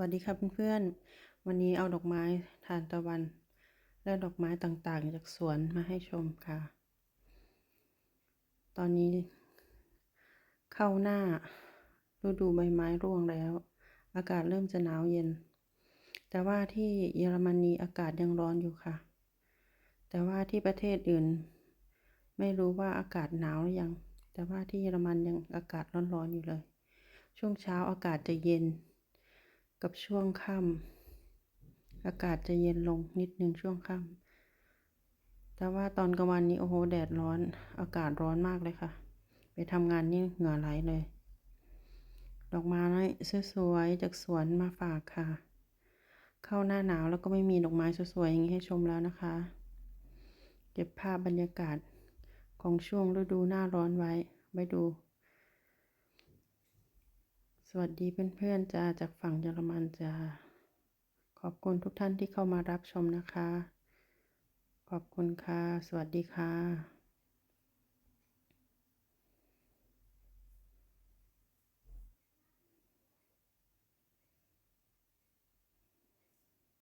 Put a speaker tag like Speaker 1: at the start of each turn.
Speaker 1: วัสดีค่ะเพื่อนๆ วันนี้เอาดอกไม้ทานตะวัน และดอกไม้ต่างๆ จากสวนมาให้ชมค่ะ ตอนนี้ เข้าหน้าฤดูใบไม้ร่วงแล้ว อากาศเริ่มจะหนาวเย็น แต่ว่าที่เยอรมนีอากาศยังร้อนอยู่ค่ะ แต่ว่าที่ประเทศอื่น ไม่รู้ว่าอากาศหนาวหรือยัง แต่ว่าที่เยอรมันยังอากาศร้อนๆอยู่เลย ช่วงเช้าอากาศจะเย็น กับช่วงค่ำอากาศจะเย็นลงนิดนึงช่วงค่ำแต่ว่าตอนกลางวันนี้โอ้โหแดดร้อน อากาศร้อนมากเลยค่ะ ไปทำงานนี่เหงื่อไหลเลย ดอกไม้สวยๆจากสวนมาฝากค่ะ เข้าหน้าหนาวแล้วก็ไม่มีดอกไม้สวยๆอย่างนี้ให้ชมแล้วนะคะ เก็บภาพบรรยากาศของช่วงฤดูหน้าร้อนไว้ไว้ดู วัสดีเพื่อนๆจ้าจากฝั่งเยอรมันจ้าขอบคุณทุกท่านที่เข้ามารับชมนะคะ ขอบคุณค่ะ สวัสดีค่ะ